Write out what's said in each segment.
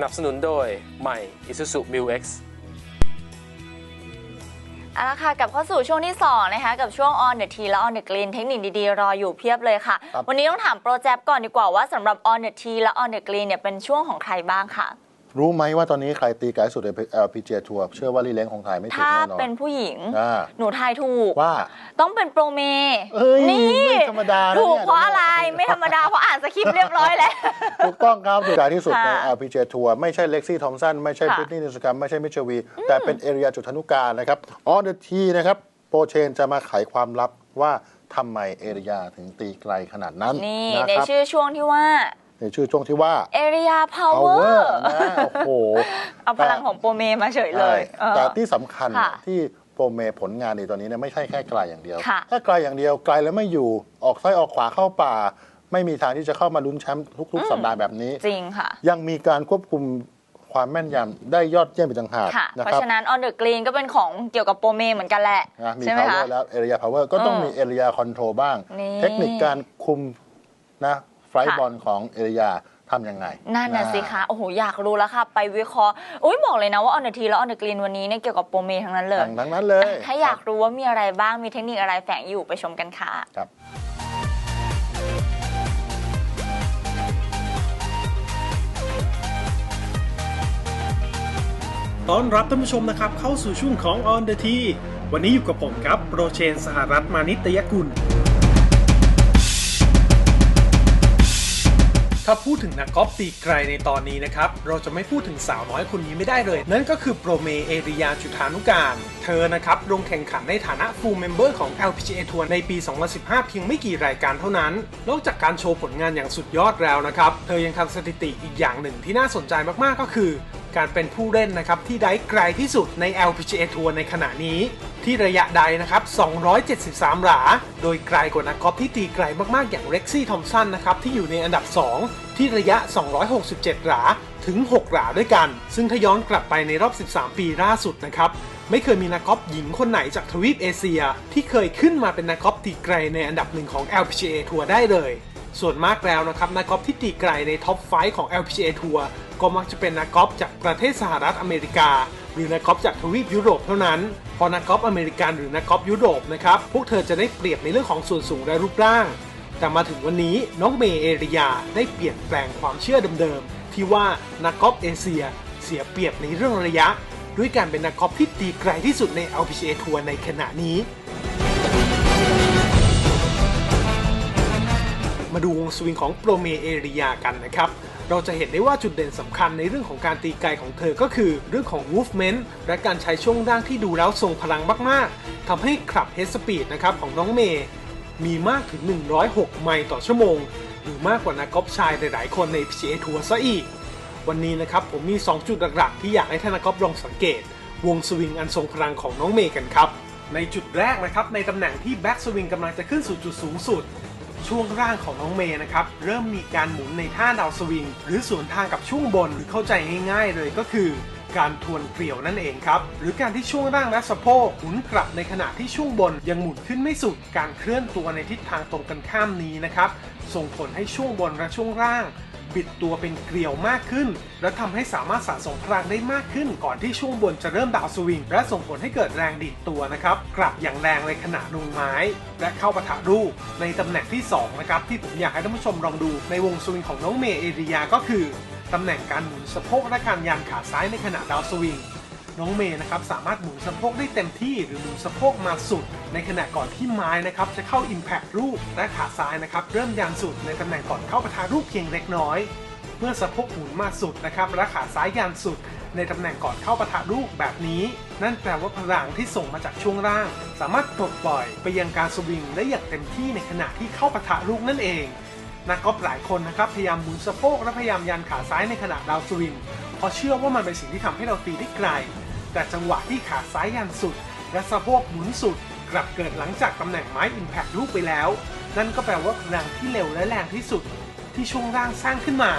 สนับสนุนโดยใหม่ Isuzu Mu X เอาละค่ะกลับเข้าสู่ช่วงที่ 2 นะคะ กับช่วง on the tea และ on the green เทคนิคดีๆ รออยู่เพียบเลยค่ะ ครับ วันนี้ต้องถามโปรแจบก่อนดีกว่าว่าสำหรับ on the tea และ on the green เนี่ยเป็นช่วงของใครบ้างค่ะ รู้ไหมว่าตอนนี้ใครตีไกลสุดใน LPGA ทัวร์เชื่อว่าลีเล้งของไทยไม่ถึงถ้าแน่นอนเป็นผู้หญิง อ่าหนูทายถูก ว่า ต้องเป็นโปรเม เอ้ยนี่ไม่ ธรรมดานะถูกเนี่ยเพราะอะไรไม่ธรรมดาเพราะอ่านสคริปต์เรียบร้อยแล้วถูกต้องครับถูกใจที่สุดในค่ะ LPGA ทัวร์ไม่ใช่เล็กซี่ทอมสันไม่ใช่ค่ะบริตนีย์นิสกัมไม่ใช่มิชวี แต่เป็นเอเรียจุดธนุการนะครับออเดอร์ทีนะครับโปรเชนจะมาไขความลับว่าทำไมเอเรียถึงตีไกลขนาดนั้นนี่นะในครับชื่อช่วงที่ว่าในชื่อช่วงที่ว่า area power power นะโอ้โห เอาพลังของโปรเมมาเฉยเลยใช่เออแต่ที่สำคัญค่ะที่โปรเมผลงานในตอนนี้เนี่ยไม่ใช่แค่ไกลอย่างเดียว ค่ะ ถ้าไกลอย่างเดียวไกลแล้วไม่อยู่ออกซ้ายออกขวาเข้าป่า ไม่มีทางที่จะเข้ามาลุ้นแชมป์ทุก ๆ สัปดาห์แบบนี้ จริงค่ะ ยังมีการควบคุมความแม่นยำได้ยอดเยี่ยมเป็นต่างหากค่ะ นะเพราะครับฉะนั้น on the green ก็เป็นของเกี่ยวกับโปรเมเหมือนกันแหละ นะมี ใช่ไหมคะ power แล้ว area power ก็ต้องเออมี area control บ้าง นี่เทคนิคการคุมนะไฟค่ะบอลของ area ทำยังไง นั่นน่ะสิคะ โอ้โห อยากรู้แล้วค่ะ ไปวิเคราะห์อุ้ยบอกเลยนะว่า on the tea และ on the green วันนี้เนี่ยเกี่ยวกับโปรเมทั้งนั้นเลยทั้งทั้งนั้นเลย ถ้าอยากรู้ว่ามีอะไรบ้าง มีเทคนิคอะไรแฝงอยู่ไปชมกันค่ะ ครับต้อนรับท่านผู้ชมนะครับ เข้าสู่ช่วงของ On the T วันนี้อยู่กับผมครับโปรเชน สหรัฐมานิตยกุล ถ้าพูดถึงนักกอล์ฟตีไกลในตอนนี้นะครับ เราจะไม่พูดถึงสาวน้อยคนนี้ไม่ได้เลย นั่นก็คือโปรเมเอริยาจุธานุการ เธอนะครับลงแข่งขันในฐานะ full member ของ LPGA Tour ในปี 2015 เพียงไม่กี่รายการเท่านั้น นอกจากการโชว์ผลงานอย่างสุดยอดแล้วนะครับ เธอยังทำสถิติอีกอย่างหนึ่งที่น่าสนใจมากๆก็คือ การเป็นผู้เล่นนะครับที่ได้ไกลที่สุดใน LPGA Tour ในขณะนี้ ที่ระยะใดนะครับ 273 หลา โดยไกลกว่านักกอล์ฟที่ตีไกลมากๆ อย่างเร็กซี่ทอมสันนะครับ ที่อยู่ในอันดับ 2 ที่ระยะ 267 หลา ถึง 6 หลาด้วยกัน ซึ่งถ้าย้อนกลับไปในรอบ 13 ปีล่าสุดนะครับ ไม่เคยมีนักกอล์ฟหญิงคนไหนจากทวีปเอเชีย ที่เคยขึ้นมาเป็นนักกอล์ฟตีไกลในอันดับหนึ่งของ LPGA ทัวร์ได้เลย ส่วนมากแล้วนะครับนักกอล์ฟที่ตีไกลในท็อปไฟของ LPGA ทัวร์ ก็มักจะเป็นนักกอล์ฟจากประเทศสหรัฐอเมริกา หรือนักกอล์ฟจากทวีปยุโรปเท่านั้นพอนักกอล์ฟอเมริกันหรือนักกอล์ฟยุโรปนะครับพวกเธอจะได้เปรียบในเรื่องของส่วนสูงและรูปร่าง แต่มาถึงวันนี้น้องเมย์เอริยาได้เปลี่ยนแปลงความเชื่อเดิมๆที่ว่านักกอล์ฟเอเชีย เสียเปรียบในเรื่องระยะ ด้วยการเป็นนักกอล์ฟที่ตีไกลที่สุดใน LPGA ทัวร์ในขณะนี้มาดูวงสวิงของโปรเมเอริยากันนะครับ เราจะเห็นได้ว่าจุดเด่นสำคัญในเรื่องของการตีไกลของเธอก็คือเรื่องของ movement และการใช้ช่วงร่างที่ดูแล้วทรงพลังมาก ๆทำให้ขับ head speed นะครับของน้องเมย์มีมากถึง 106 ไมล์ต่อชั่วโมง หรือมากกว่านักกอล์ฟชายหลาย ๆ คนใน PGA ทัวร์ซะอีก วันนี้นะครับผมมี 2 จุดหลัก ๆ ที่อยากให้ท่านนักกอล์ฟลองสังเกต วงสวิงอันทรงพลังของน้องเมย์กันครับ ในจุดแรกนะครับในตำแหน่งที่แบ็กสวิงกำลังจะขึ้นสู่จุดสูงสุด ช่วงร่างของน้องเมย์นะครับ เริ่มมีการหมุนในท่าดาวสวิง หรือสวนทางกับช่วงบนหรือเข้าใจง่ายๆเลยก็คือ การทวนเกลียวนั่นเองครับ หรือการที่ช่วงร่างและสะโพกหมุนกลับในขณะที่ช่วงบนยังหมุนขึ้นไม่สุด การเคลื่อนตัวในทิศทางตรงกันข้ามนี้นะครับ ส่งผลให้ช่วงบนและช่วงล่าง บิดตัวเป็นเกลียวมากขึ้น และทำให้สามารถสะสมพลังได้มากขึ้น ก่อนที่ช่วงบนจะเริ่มดาวสวิง และส่งผลให้เกิดแรงดีดตัวนะครับกลับอย่างแรงในขณะลงไม้ และเข้าปะทะลูกในตำแหน่งที่สองนะครับที่ผมอยากให้ท่านผู้ชมลองดูในวงสวิงของน้องเมย์เอริยาก็คือตำแหน่งการหมุนสะโพกและการยันขาซ้ายในขณะดาวสวิง น้องเมย์นะครับสามารถหมุนสะโพกได้เต็มที่หรือหมุนสะโพกมาสุด ในขณะก่อนที่ไม้นะครับจะเข้า Impact ลูกและขาซ้ายนะครับเริ่มยันสุดในตำแหน่งก่อนเข้าประทะลูกเพียงเล็กน้อย เมื่อสะโพกหมุนมาสุดนะครับและขาซ้ายยันสุด ในตำแหน่งก่อนเข้าประทะลูกแบบนี้ นั่นแปลว่าพลังที่ส่งมาจากช่วงล่าง สามารถปลดปล่อยไปยังการสวิงได้อย่างเต็มที่ในขณะที่เข้าประทะลูกนั่นเอง นักกอล์ฟหลายคนนะครับพยายามหมุนสะโพกและพยายามยันขาซ้ายในขณะดาวสวิงเพราะเชื่อว่ามันเป็นสิ่งที่ทำให้เราตีได้ไกล แต่จังหวะที่ขาซ้ายยันสุด และสะโพกหมุนสุด กลับเกิดหลังจากตำแหน่งไม้อิมแพคลูกไปแล้ว นั่นก็แปลว่าพลังที่เร็วและแรงที่สุด ที่ช่วงล่างสร้างขึ้นมา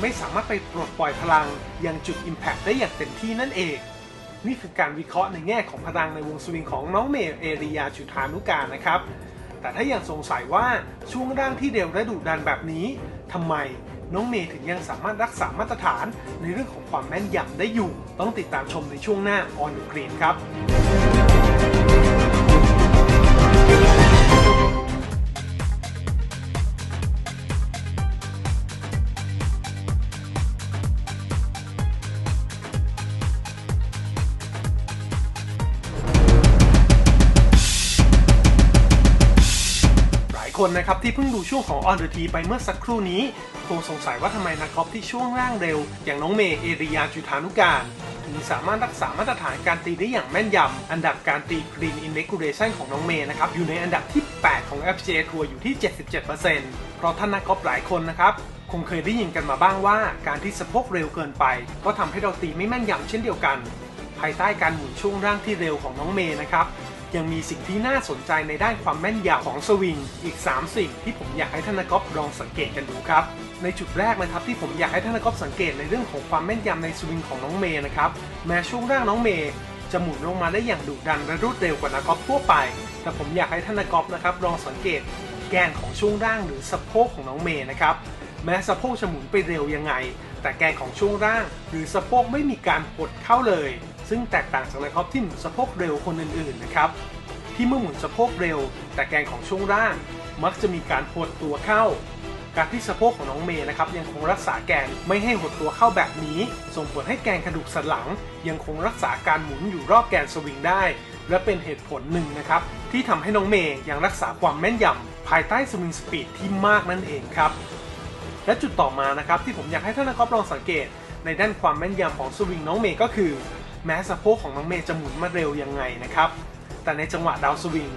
ไม่สามารถไปปลดปล่อยพลังยังจุด Impact ได้อย่างเต็มที่นั่นเองนี่คือการวิเคราะห์ในแง่ของพลังในวงสวิงของน้องเมย์เอริยาจุธานุการนะครับ แต่ถ้ายังสงสัยว่าช่วงร่างที่เร็วและดุดันแบบนี้ทำไมน้องเมย์ถึงยังสามารถรักษามาตรฐานในเรื่องของความแม่นยำได้อยู่ ต้องติดตามชมในช่วงหน้าออนกรีนครับ นะครับที่เพิ่งดูช่วงของ On the T ไปเมื่อสักครู่นี้คงสงสัยว่าทำไมนักกอล์ฟที่ช่วงร่างเร็ว อย่างน้องเมย์เอริยาจุธานุการถึงสามารถรักษามาตรฐานการตีได้อย่างแม่นยำ อันดับการตี Green Inauguration ของน้องเมย์นะครับ อยู่ในอันดับที่ 8 ของ FGA Tour อยู่ที่ 77%เพราะท่านนักกอล์ฟหลายคนนะครับ คงเคยได้ยินกันมาบ้างว่า การที่สะโพกเร็วเกินไป ก็ทำให้เราตีไม่แม่นยำเช่นเดียวกัน ภายใต้การหมุนช่วงร่างที่เร็วของน้องเมย์นะครับ ยังมีสิ่งที่น่าสนใจในด้านความแม่นยำของสวิง อีก 3 สิ่งที่ผมอยากให้ท่านกอล์ฟลองสังเกตกันดูครับ ในจุดแรกนะครับที่ผมอยากให้ท่านกอล์ฟสังเกตในเรื่องของความแม่นยำในสวิงของน้องเมย์นะครับแม้ช่วงร่างน้องเมย์จะหมุนลงมาได้อย่างดุดันและรวดเร็วกว่านักกอล์ฟทั่วไป แต่ผมอยากให้ท่านนักกอล์ฟนะครับลองสังเกตแกนของช่วงร่างหรือสะโพกของน้องเมย์นะครับ แม้สะโพกจะหมุนไปเร็วยังไง แต่แกนของช่วงร่าง หรือสะโพกไม่มีการหดเข้าเลย ซึ่งแตกต่างจากนักกอล์ฟที่หมุนสะโพกเร็วคนอื่นๆนะครับ ที่เมื่อหมุนสะโพกเร็ว แต่แกนของช่วงร่าง มักจะมีการหดตัวเข้า การที่สะโพกของน้องเมย์นะครับยังคงรักษาแกนไม่ให้หดตัวเข้าแบบนี้ ส่งผลให้แกนกระดูกสันหลัง ยังคงรักษาการหมุนอยู่รอบแกนสวิงได้ และเป็นเหตุผลหนึ่งนะครับที่ทำให้น้องเมย์ยังรักษาความแม่นยำภายใต้สวิงสปีดที่มากนั่นเองครับและจุดต่อมานะครับที่ผมอยากให้ท่านนักกอล์ฟลองสังเกตในด้านความแม่นยำของสวิงน้องเมย์ก็คือ แม้สะโพกของน้องเมย์จะหมุนมาเร็วยังไงนะครับ แต่ในจังหวะดาวสวิง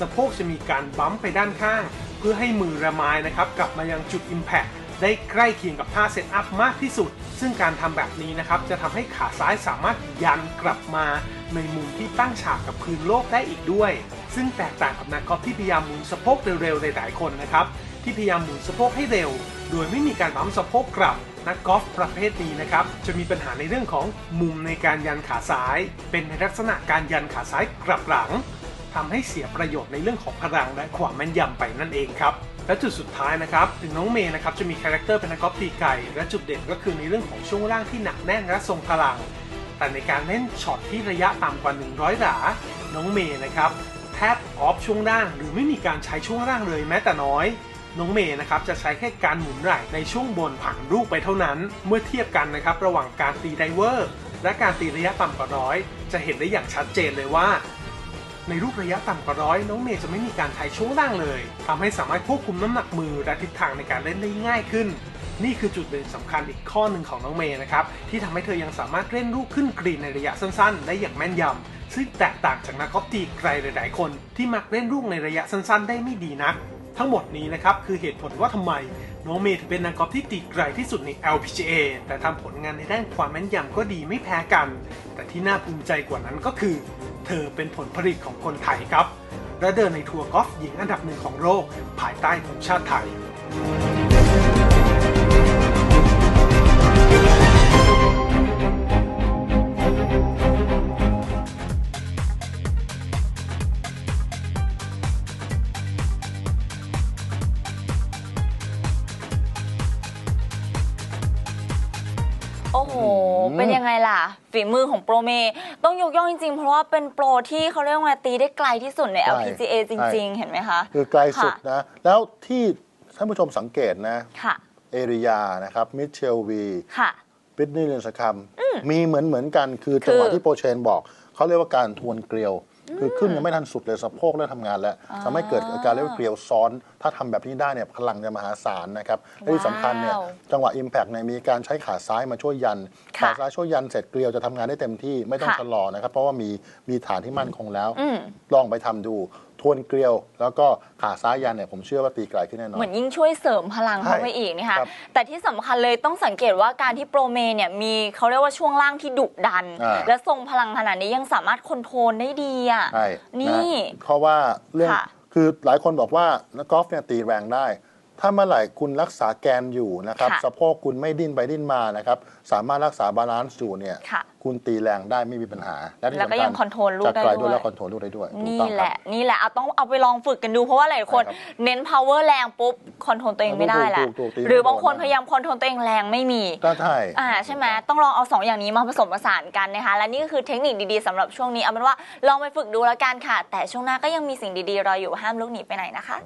สะโพกจะมีการบั๊มไปด้านข้าง เพื่อให้มือระไม้นะครับกลับมายังจุด Impact ได้ใกล้เคียงกับท่าเซตอัพมากที่สุด ซึ่งการทำแบบนี้นะครับ จะทำให้ขาซ้ายสามารถยันกลับมาในมุมที่ตั้งฉากกับพื้นโลกได้อีกด้วย ซึ่งแตกต่างกับนักกอล์ฟที่พยายามหมุนสะโพกเร็วๆในหลายคนนะครับ ที่พยายามหมุนสะโพกให้เร็ว โดยไม่มีการบัมสะโพกกลับนักกอล์ฟประเภทนี้นะครับ จะมีปัญหาในเรื่องของมุมในการยันขาซ้าย เป็นในลักษณะการยันขาซ้ายกลับหลังทำให้เสียประโยชน์ในเรื่องของพลังและความแม่นยำไปนั่นเองครับ และจุดสุดท้ายนะครับถึงน้องเมย์นะครับจะมีคาแรคเตอร์เป็นนักกอล์ฟตีไก่และจุดเด่นก็คือในเรื่องของช่วงล่างที่หนักแน่นและทรงพลัง แต่ในการเล่นช็อตที่ระยะต่ำกว่า 100 หลา น้องเมย์นะครับแทบออฟช่วงล่างหรือไม่มีการใช้ช่วงล่างเลยแม้แต่น้อย น้องเมย์นะครับจะใช้แค่การหมุนไหล่ในช่วงบนผังลูกไปเท่านั้น เมื่อเทียบกันนะครับระหว่างการตีไดเวอร์และการตีระยะต่ำกว่าร้อย จะเห็นได้อย่างชัดเจนเลยว่า ในลูกระยะต่ำกว่าร้อยน้องเมย์จะไม่มีการถ่ายช่วงล่างเลยทำให้สามารถควบคุมน้ำหนักมือและทิศทางในการเล่นได้ง่ายขึ้น นี่คือจุดเด่นสำคัญอีกข้อหนึ่งของน้องเมย์นะครับที่ทำให้เธอยังสามารถเล่นลูกขึ้นกรีนในระยะสั้นๆ ได้อย่างแม่นยำซึ่งแตกต่างจากนักกอล์ฟตีไกลหลายๆคน ที่มักเล่นลูกในระยะสั้นๆ ได้ไม่ดีนัก ทั้งหมดนี้นะครับ คือเหตุผลว่าทำไมน้องเมย์ถึงเป็นนักกอล์ฟที่ตีไกลที่สุดใน LPGA แต่ทำผลงานในด้านความแม่นยำก็ดีไม่แพ้กัน แต่ที่น่าภูมิใจกว่านั้นก็คือ เธอเป็นผลผลิตของคนไทยครับและเดินในทัวร์กอล์ฟหญิงอันดับหนึ่งของโลกภายใต้ธงชาติไทย ฝีมือของโปรเม ต้องยกย่องจริงๆ เพราะว่าเป็นโปรที่เขาเรียกว่าตีได้ไกลที่สุดในใช่ LPGA จริง ๆ เห็นไหมคะ คือไกลสุดค่ะนะ แล้วที่ท่านผู้ชมสังเกตนะค่ะเอริยานะครับมิเชลวีค่ะบิทนี่เรนสคัมมีเหมือนเหมือนกันคือจังหวะคือที่โปรเชนบอก เขาเรียกว่าการทวนเกลียว คือขึ้นยังไม่ทันสุดเลยสะโพกเริ่มทำงานแล้วทำให้เกิดอาการเรียกว่าเกลียวซ้อน ถ้าทำแบบนี้ได้เนี่ยพลังจะมหาศาลนะครับและที่สำคัญเนี่ยว้าวจังหวะ Impact เนี่ยมีการใช้ขาซ้ายมาช่วยยันค่ะขาซ้ายช่วยยันเสร็จเกลียวจะทำงานได้เต็มที่ไม่ต้องค่ะชะลอนะครับเพราะว่ามีมีฐานที่มั่นคงแล้วอืมลองไปทำดู ทวนเกลียว แล้วก็ขาซ้ายยันเนี่ยผมเชื่อว่าตีไกลขึ้นแน่นอน เหมือนยิ่งช่วยเสริมพลังเข้าไปอีกนะคะครับแต่ที่สำคัญเลยต้องสังเกตว่าการที่โปรเมเนี่ยมีเขาเรียกว่าช่วงล่างที่ดุดัน อ่า และทรงพลังขนาดนี้ยังสามารถคอนโทรลได้ดีอะ ใช่นี่ะเพราะว่าเรื่องค่ะคือหลายคนบอกว่านักกอล์ฟเนี่ยตีแรงได้ ถ้าเมื่อไหร่คุณรักษาแกนอยู่นะครับ ค่ะสะโพกคุณไม่ดิ้นไปดิ้นมานะครับ สามารถรักษาบาลานซ์อยู่เนี่ยค่ะ คุณตีแรงได้ไม่มีปัญหาและที่แล้วก็สำคัญยังคอนโทรลลูกจะได้ไกลด้ด้ววยย และคอนโทรลลูกได้ด้วยถูกนี่ต้องแหครับ ละ นี่แหละเอาต้องเอาไปลองฝึกกันดูเพราะว่าหลายคน ใช่ครับเน้น power แรงปุ๊บคอนโทรลตัวเองไม่ได้แหละถูกถูกถูกตีหรือบางคนไม่โดนพยายามคอนโทรลตัวเองแรงไม่มี ก็ใช่ อ่าใช่ไหมต้องลองเอาสองอย่างนี้มาผสมผสานกันนะคะ และนี่ก็คือเทคนิคดีๆสำหรับช่วงนี้เอาเป็นว่าลองไปฝึกดูแล้วกันค่ะ แต่ช่วงหน้าก็ยังมีสิ่งดีๆรออยู่ห้ามลูกหนีไปไหนนะคะ